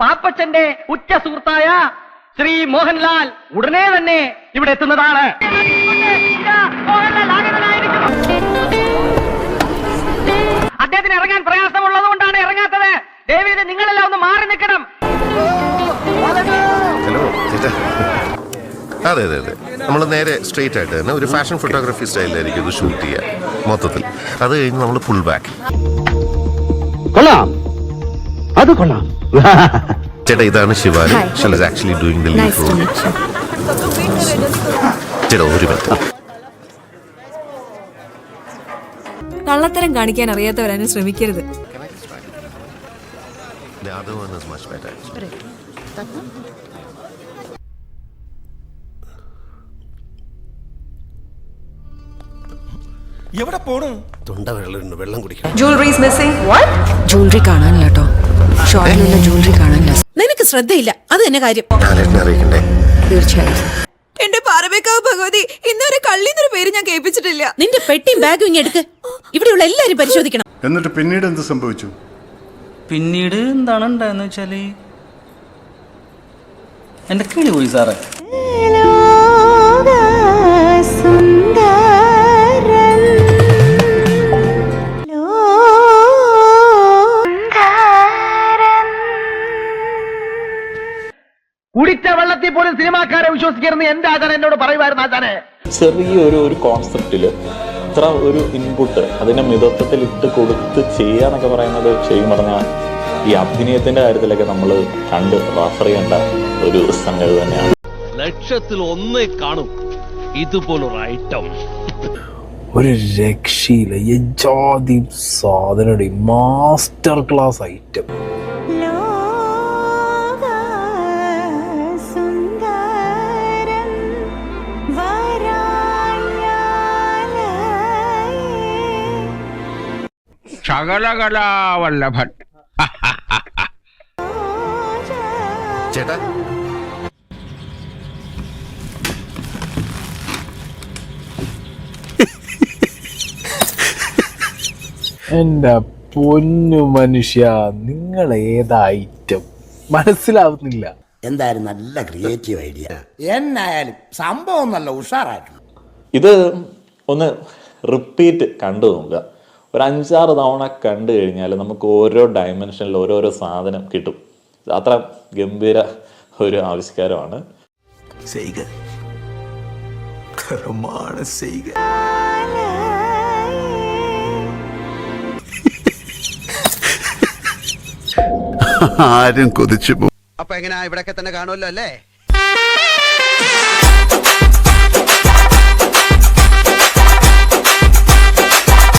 പാപ്പച്ചന്റെ ഉറ്റ സുഹൃത്തായ ശ്രീ മോഹൻലാൽ ഉടനെ തന്നെ ഇവിടെ എത്തുന്നതാണ്. അദ്ദേഹത്തിന് ഇറങ്ങാൻ പ്രയാസമുള്ളത് കൊണ്ടാണ് ഇറങ്ങാത്തത്. ദേവിയുടെ നിങ്ങളെല്ലാം ഒന്ന് മാറി നിൽക്കണം. ഹലോ അതെ അതെ അതെ. നമ്മൾ നേരെ സ്ട്രെയിറ്റ് ആയിട്ട് തന്നെ ഒരു ഫാഷൻ ഫോട്ടോഗ്രാഫി സ്റ്റൈലിലായിരിക്കും ഇത് ഷൂട്ട് ചെയ്യുക മൊത്തത്തിൽ. അത് കഴിഞ്ഞ് നമ്മൾ ഫുൾ ബാക്ക് കൊള്ളാം. അത് കൊള്ളാം. ചേട്ടാ ഇതാണ് Shivani. She'll actually doing the lead role ചേട്ടാ ഒരു മിനിറ്റ്. കള്ളത്തരം കാണിക്കാൻ അറിയാത്തവരാണ് ശ്രമിക്കരുത്. The other one is much better. എവിടെ പോണു? തൊണ്ട വെള്ളം കുടിക്കണം. ജ്വല്ലറി കാണാനില്ല കേട്ടോ ഷോപ്പിലുള്ള ജ്വല്ലറി കാണാനില്ല നിനക്ക് ശ്രദ്ധയില്ല. അത് തന്നെ കാര്യം. ലാലേട്ടനെ അറിയിക്കണ്ടേ? തീർച്ചയായും. എന്റെ പാറമേക്കാവ് ഭഗവതി ഇന്നൊരു കള്ളിന്നൊരു പേര് ഞാൻ കേൾപ്പിച്ചിട്ടില്ല. നിന്റെ പെട്ടിയും ബാഗും ഇങ്ങനെ എടുക്ക്. ഇവിടെയുള്ള എല്ലാരും പരിശോധിക്കണം. എന്നിട്ട് പിന്നീട് എന്ത് സംഭവിച്ചു? പിന്നീട് എന്താണ് ഉണ്ടായെന്ന് വെച്ചാൽ? എന്റെ കിളി പോയി സാറേ? കുടിച്ച വെള്ളത്തിൽ പോലും സിനിമാക്കാരെ വിശ്വസിക്കരുന്ന് എന്റെ ആചാരം എന്നോട് പറയുമായിരുന്നു ആചാനെ ചെറിയൊരു ഒരു കോൺസെപ്റ്റിൽ ഇത്ര ഒരു ഇൻപുട്ട് അതിനെ മിതത്വത്തിൽ ഇട്ട് കൊടുത്ത് ചെയ്യാന്നൊക്കെ പറയുന്നത് ശരിക്കും പറഞ്ഞാൽ ഈ അഭിനയത്തിന്റെ കാര്യത്തിലൊക്കെ നമ്മൾ കണ്ട് റഫർ ചെയ്യേണ്ട ഒരു സംഗതി തന്നെയാണ്. ലക്ഷത്തിൽ ഒന്നേ കാണും. ഇതുപോലൊരു ഐറ്റം ഒരു രക്ഷയില്ല. യജാതി സാധനയുടെ മാസ്റ്റർ ക്ലാസ് ഐറ്റം ശകലകലാവല്ലഭൻ. ചേട്ടാ. എന്റെ പൊന്നു മനുഷ്യ നിങ്ങൾ ഏതാ ഐറ്റം? മനസ്സിലാവുന്നില്ല. എന്തായാലും നല്ല ക്രിയേറ്റീവ് ഐഡിയ എന്നായാലും സംഭവം നല്ല ഉഷാറായിട്ടുണ്ട്. ഇത് ഒന്ന് റിപ്പീറ്റ് കണ്ടു നോക്കുക ഒരു അഞ്ചാറ് തവണ കണ്ടു കഴിഞ്ഞാൽ നമുക്ക് ഓരോ ഡയമെൻഷനിൽ ഓരോരോ സാധനം കിട്ടും. അത്ര ഗംഭീര ഒരു ആവിഷ്കാരമാണ്. ആരും കൊതിച്ചു അപ്പൊ എങ്ങനെയാ ഇവിടെ തന്നെ കാണുമല്ലോ അല്ലേ?